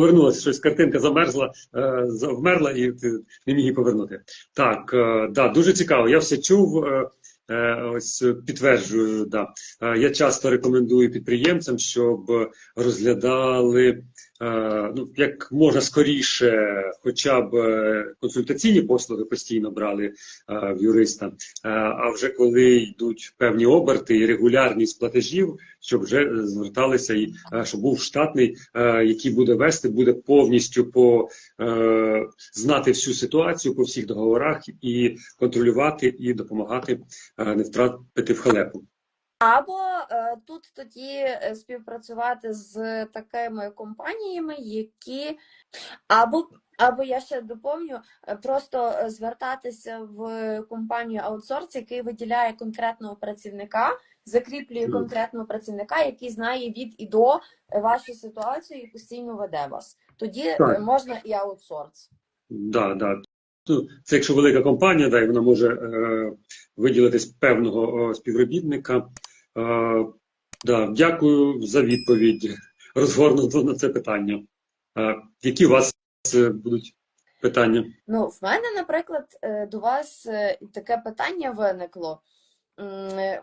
повернулася щось, картинка замерзла, е, вмерла і ти не міг її повернути. Так, е, да, дуже цікаво. Я все чув. е, Ось підтверджую, да. Я часто рекомендую підприємцям, щоб розглядали ну, як можна скоріше, хоча б е, консультаційні послуги постійно брали е, в юриста. Е, А вже коли йдуть певні оберти і регулярність платежів, щоб вже е, зверталися і е, щоб був штатний, е, який буде вести, буде повністю по е, знати всю ситуацію по всіх договорах і контролювати і допомагати е, не втрапити в халепу. Або е, тут тоді е, співпрацювати з такими компаніями, які або, або я ще доповню, е, просто е, звертатися в компанію аутсорс, який виділяє конкретного працівника, закріплює конкретного працівника, який знає від і до вашу ситуацію і постійно веде вас. Тоді Так. можна і аутсорс. Да, да. Ну, це якщо велика компанія, да, і вона може е, виділити з певного співробітника. Е, да, дякую за відповідь. Розгорнуто на це питання. Е, які у вас е, будуть питання? Ну, в мене, наприклад, до вас таке питання виникло.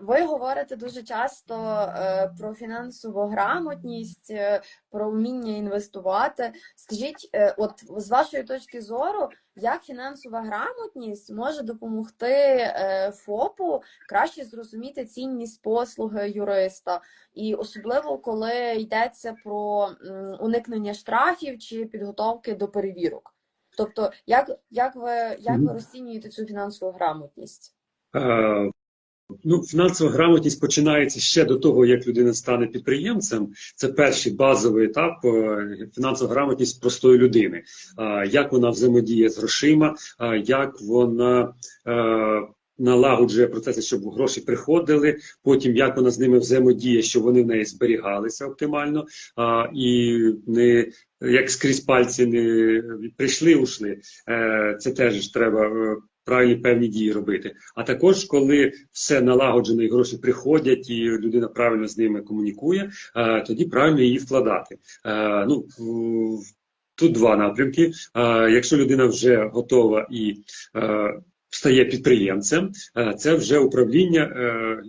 Ви говорите дуже часто е, про фінансову грамотність, е, про вміння інвестувати. Скажіть, е, от з вашої точки зору, як фінансова грамотність може допомогти ФОПу краще зрозуміти цінність послуги юриста, і особливо коли йдеться про уникнення штрафів чи підготовки до перевірок? Тобто, як, як ви як ви розцінюєте цю фінансову грамотність? Ну, фінансова грамотність починається ще до того, як людина стане підприємцем. Це перший базовий етап е, фінансова грамотність простої людини. Як вона взаємодіє з грошима, як вона е, налагоджує процеси, щоб гроші приходили. Потім як вона з ними взаємодіє, щоб вони в неї зберігалися оптимально, і не як скрізь пальці не прийшли, ушли. Е, Це теж треба. Правильні певні дії робити. А також, коли все налагоджено і гроші приходять, і людина правильно з ними комунікує, е, тоді правильно її вкладати. Е, Ну, тут два напрямки. Е, Якщо людина вже готова і стає підприємцем, це вже управління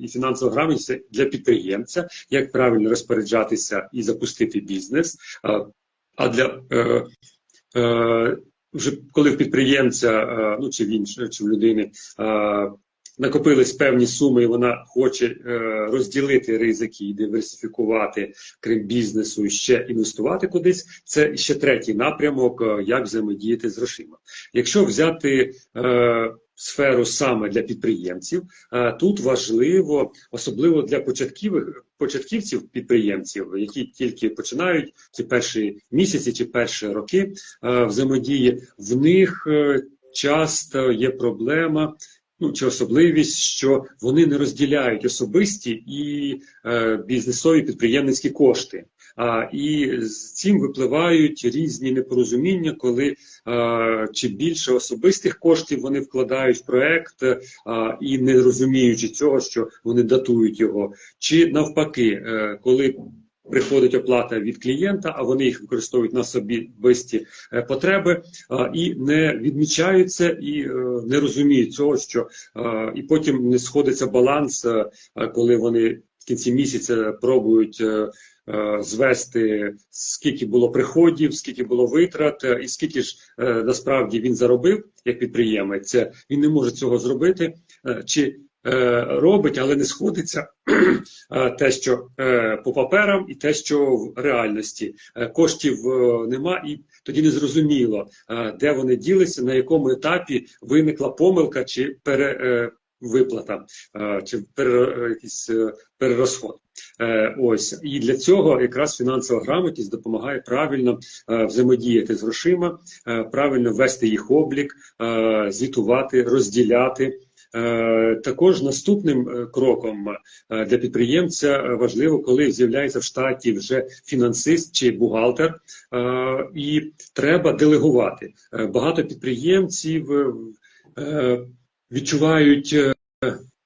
і фінансова грамотність для підприємця, як правильно розпоряджатися і запустити бізнес. А для вже коли в підприємця, е, ну чи в інш- чи в людини е, накопились певні суми, і вона хоче е, розділити ризики і диверсифікувати, крім бізнесу, і ще інвестувати кудись. Це ще третій напрямок, як взаємодіяти з грошима. Якщо взяти сферу саме для підприємців, е, тут важливо, особливо для початківих початківців підприємців, які тільки починають ці перші місяці чи перші роки взаємодії, в них е, часто є проблема. Ну, чи особливість, що вони не розділяють особисті і е, бізнесові підприємницькі кошти. І з цим випливають різні непорозуміння, коли е, чи більше особистих коштів вони вкладають в проект, е, і не розуміючи цього, що вони датують його, чи навпаки, е, коли приходить оплата від клієнта, а вони їх використовують на собі безті потреби а, і не відмічаються і е, не розуміють цього, що е, і потім не сходиться баланс, е, коли вони кінці місяця пробують. е, е, Звести скільки було приходів, скільки було витрат, е, і скільки ж насправді він заробив як підприємець. Він не може цього зробити, чи робить, але не сходиться те, що по паперам, і те, що в реальності коштів нема, і тоді не зрозуміло, де вони ділися, на якому етапі виникла помилка чи перевиплата, чи пере, е, якийсь е, перерозход. Е, Ось і для цього якраз фінансова грамотність допомагає правильно е, взаємодіяти з грошима, е, правильно вести їх облік, е, звітувати, розділяти. Е, Також наступним е, кроком е, для підприємця е, важливо, коли з'являється в штаті вже фінансист чи бухгалтер, е, і треба делегувати. Е, Багато підприємців е, е, відчувають е,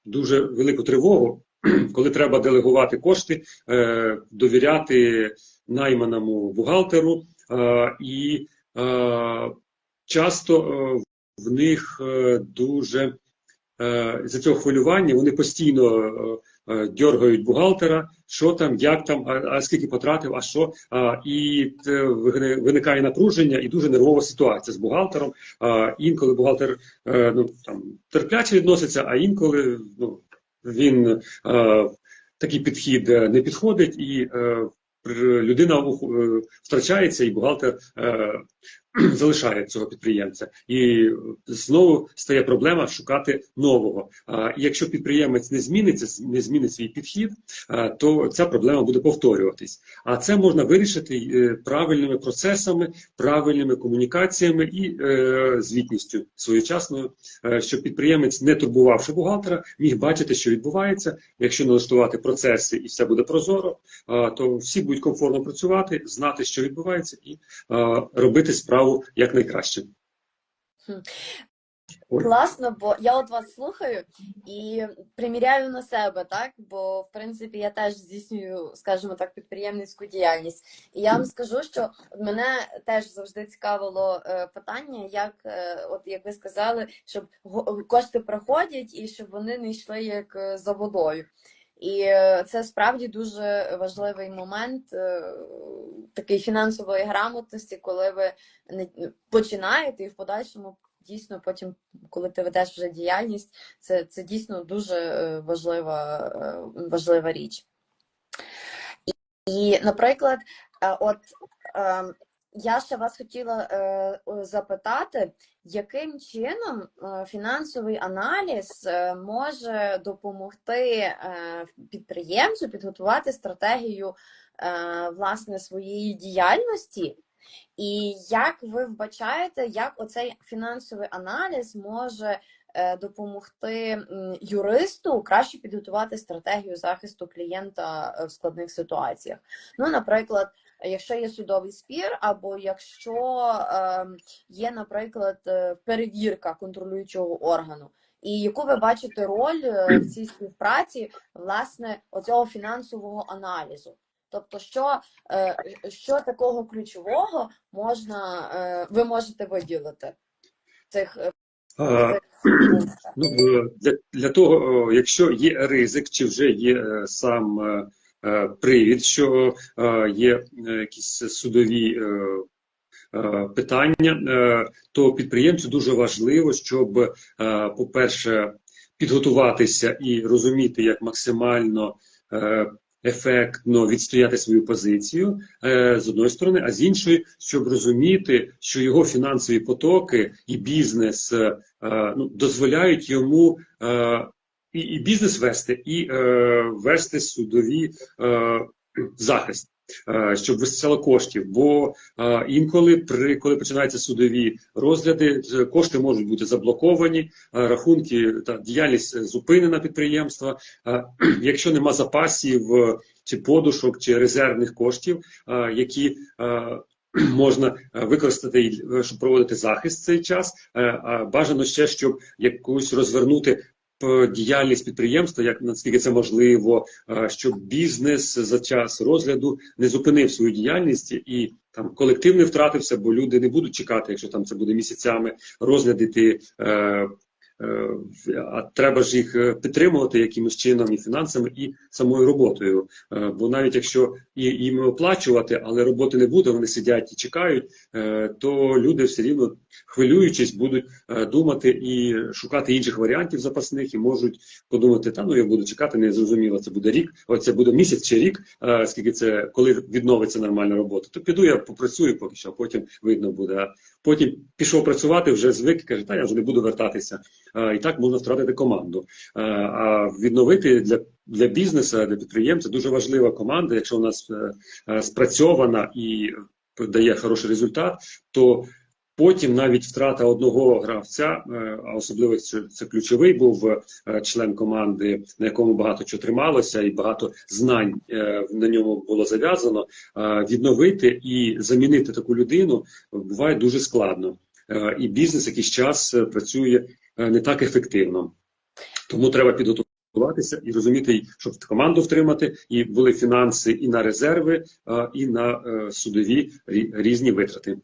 дуже велику тривогу, коли треба делегувати кошти, е, довіряти найманому бухгалтеру. е, і часто в них дуже за цього хвилювання вони постійно е, е, бухгалтера, що там, як там, а, скільки потратив, а що. А, і те, виникає- напруження і дуже нервова ситуація з бухгалтером. А, інколи бухгалтер е, ну, там, терпляче відноситься, а інколи ну, він е, такий підхід не підходить, і людина втрачається, і бухгалтер е, залишає цього підприємця. І знову стає проблема шукати нового. І якщо підприємець не зміниться, не змінить свій підхід, то ця проблема буде повторюватись. А це можна вирішити е, правильними процесами, правильними комунікаціями і е, звітністю своєчасною, е, щоб підприємець, не турбувавши бухгалтера, міг бачити, що відбувається. Якщо налаштувати процеси і все буде прозоро, то всі будуть комфортно працювати, знати, що відбувається, і робити справу якнайкраще. Хм. Ой. Класно, бо я от вас слухаю і приміряю на себе, так? Бо в принципі я теж здійснюю, скажімо так, підприємницьку діяльність. І я вам скажу, що мене теж завжди цікавило е, питання, як, е, от як ви сказали, щоб кошти проходять і щоб вони не йшли як е, за водою. І е, це справді дуже важливий момент е, такої фінансової грамотності, коли ви не починаєте і в подальшому дійсно потім, коли ти ведеш вже діяльність, це, це дійсно дуже е, важлива, важлива річ. І, наприклад, от е, я ще вас хотіла е, запитати, яким чином е, фінансовий аналіз е, може допомогти е, підприємцю підготувати стратегію е, власне своєї діяльності, і як ви вбачаєте, як оцей фінансовий аналіз може допомогти юристу краще підготувати стратегію захисту клієнта в складних ситуаціях? Ну, наприклад, якщо є судовий спір, або якщо е, є, наприклад, е, перевірка контролюючого органу. І яку ви бачите роль е, в цій співпраці власне оцього фінансового аналізу? Тобто, що, е, що такого ключового можна, ви можете виділити цих А. Ну, для, для того, якщо є ризик, чи вже є сам привід, що е, є е, якісь судові е, е, питання, е, то підприємцю дуже важливо, щоб, е, по-перше, підготуватися і розуміти, як максимально е, ефектно відстояти свою позицію е, з одної сторони, а з іншої, щоб розуміти, що його фінансові потоки і бізнес е, е, ну, дозволяють йому е, і, і бізнес вести, і е, вести судові е, захист. е, Щоб вистачало коштів, бо е, інколи, при коли починаються судові розгляди, кошти можуть бути заблоковані, е, рахунки та діяльність зупинена підприємства. Якщо нема запасів чи подушок, чи резервних коштів, які можна використати, щоб проводити захист цей час. Бажано ще, щоб якусь розвернути діяльність підприємства, як наскільки це можливо, е, щоб бізнес за час розгляду не зупинив свою діяльність і там колектив не втратився, бо люди не будуть чекати, якщо там це буде місяцями розглядати. Е, а треба ж їх е, підтримувати якимось чином і фінансами, і самою роботою. Е, Бо навіть якщо їм оплачувати, але роботи не буде, вони сидять і чекають, то люди все рівно хвилюючись, будуть думати і шукати інших варіантів запасних, і можуть подумати, та ну я буду чекати, не зрозуміло, це буде рік, о, це буде місяць чи рік, скільки це, коли відновиться нормальна робота. То піду я попрацюю поки що, а потім видно буде. Потім пішов працювати, вже звик, каже, та я вже не буду вертатися. А, І так можна втратити команду. А, А відновити для для бізнесу, для підприємця дуже важлива команда. Якщо у нас е, е, спрацьована і дає хороший результат, то потім навіть втрата одного гравця, е, а особливо це, ключовий був е, член команди, на якому багато чого трималося, і багато знань е, на ньому було зав'язано. Відновити і замінити таку людину буває дуже складно. І бізнес якийсь час працює не так ефективно. Тому треба підготувати і розуміти, щоб команду втримати, і були фінанси і на резерви, і на судові різні витрати.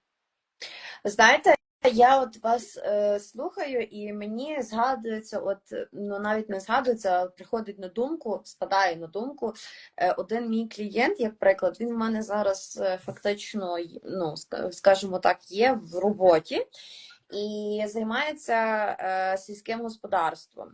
Знаєте, я от вас е, слухаю, і мені згадується, от ну навіть не згадується, а приходить на думку, спадає на думку. Е, один мій клієнт, як приклад, він в мене зараз е, фактично, ну ска- скажімо так, є в роботі і займається е, сільським господарством.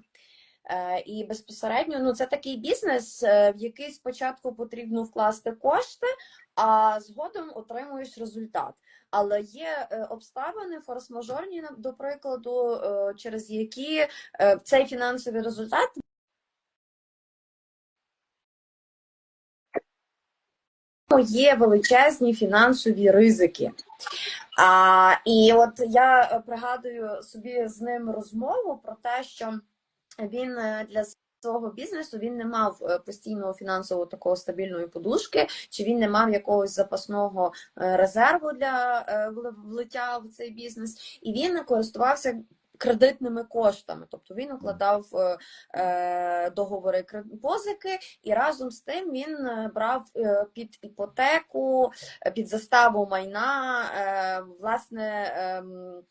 Е, І безпосередньо ну це такий бізнес, е, в який спочатку потрібно вкласти кошти, а згодом отримуєш результат. Але є е, обставини форс-мажорні, до прикладу, е, через які е, цей фінансовий результат є величезні фінансові ризики. А, і от я пригадую собі з ним розмову про те, що він для свого бізнесу він не мав е, постійного фінансового такого стабільної подушки, чи він не мав якогось запасного е, резерву для е, влиття в цей бізнес, і він користувався кредитними коштами, тобто він укладав е, е, договори позики, і разом з тим він е, брав е, під іпотеку, е, під заставу майна, е, власне. ем,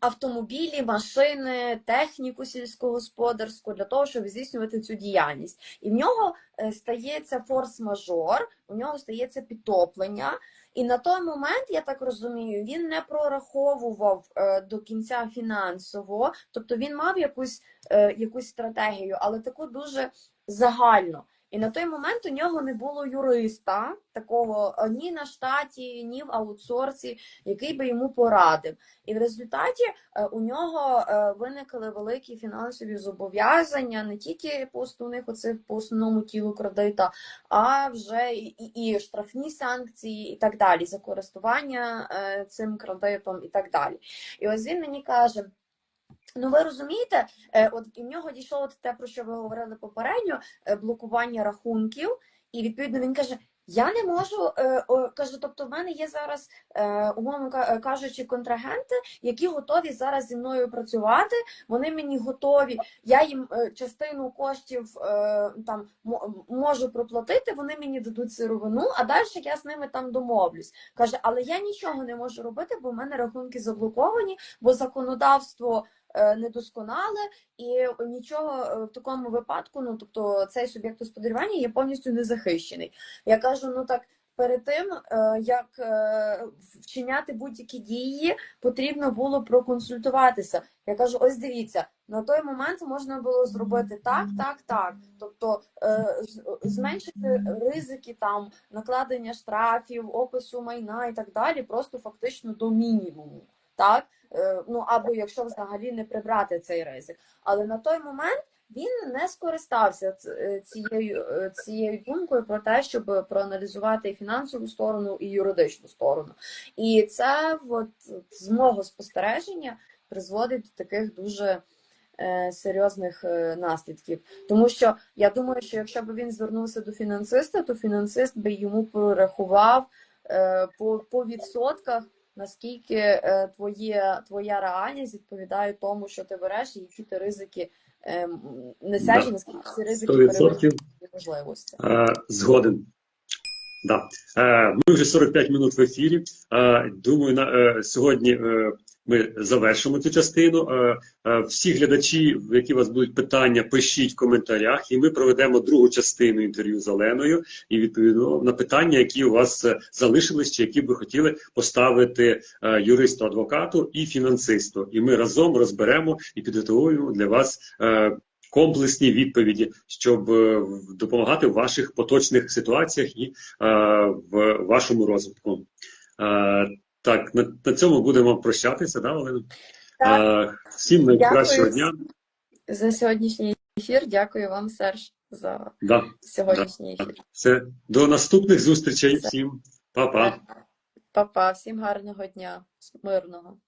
автомобілі, машини, техніку сільськогосподарську для того, щоб здійснювати цю діяльність. І в нього е, стається форс-мажор, у нього стається підтоплення. І на той момент, я так розумію, він не прораховував е, до кінця фінансово, тобто він мав якусь, е, якусь стратегію, але таку дуже загальну. І на той момент у нього не було юриста, такого е, ні на штаті, ні в аутсорсі, який би йому порадив. І в результаті е, у нього е, виникли великі фінансові зобов'язання не тільки по основних оцих по основному тілу кредита, а вже і, і, і штрафні санкції, і так далі, за користування цим кредитом і так далі. І ось він мені каже. Ну, ви розумієте, е, от і в нього дійшло от те, про що ви говорили попередньо, е, блокування рахунків, і відповідно він каже: Я не можу е, каже, тобто, в мене є зараз, умовно кажучи, контрагенти, які готові зараз зі мною працювати. Вони мені готові. Я їм частину коштів там мо- можу проплатити. Вони мені дадуть сировину, а далі я з ними там домовлюсь. Каже, але я нічого не можу робити, бо в мене рахунки заблоковані, бо законодавство недосконале, і нічого е, в такому випадку, ну тобто цей суб'єкт господарювання є повністю незахищений. Я кажу, ну так. Перед тим, е, як е, вчиняти будь-які дії, потрібно було проконсультуватися. Я кажу: ось дивіться, на той момент можна було зробити так, так, так. Тобто е, зменшити ризики там накладення штрафів, опису майна і так далі, просто фактично до мінімуму. Так, Е, ну або якщо взагалі не прибрати цей ризик. Але на той момент він не скористався е, цією, е, цією думкою про те, щоб проаналізувати і фінансову сторону, і юридичну сторону. І це от, з мого спостереження призводить до таких дуже серйозних наслідків. Тому що я думаю, що якщо б він звернувся до фінансиста, то фінансист би йому прорахував по, по відсотках наскільки е, твоє, твоя реальність відповідає тому, що ти береш, і які ти ризики е, несеш, Да. і наскільки ці ризики 100%. перевищують можливості. Е, Згоден. Да. Ми вже 45 минут в ефірі. Думаю, на сьогодні ми завершимо цю частину. Е, е, Всі глядачі, які у вас будуть питання, пишіть в коментарях, і ми проведемо другу частину інтерв'ю з Оленою і відповідно на питання, які у вас е, залишились, чи які ви хотіли поставити юристу, адвокату і фінансисту. І ми разом розберемо і підготуємо для вас. Комплексні відповіді, щоб допомагати в ваших поточних ситуаціях і е, в вашому розвитку. Е, так, на, на цьому будемо прощатися, да, Олена? Так. А, всім найкращого дня. За сьогоднішній ефір. Дякую вам, Серж, за Да, сьогоднішній ефір. все. До наступних зустрічей. Всім па-па. Па-па, всім гарного дня, мирного.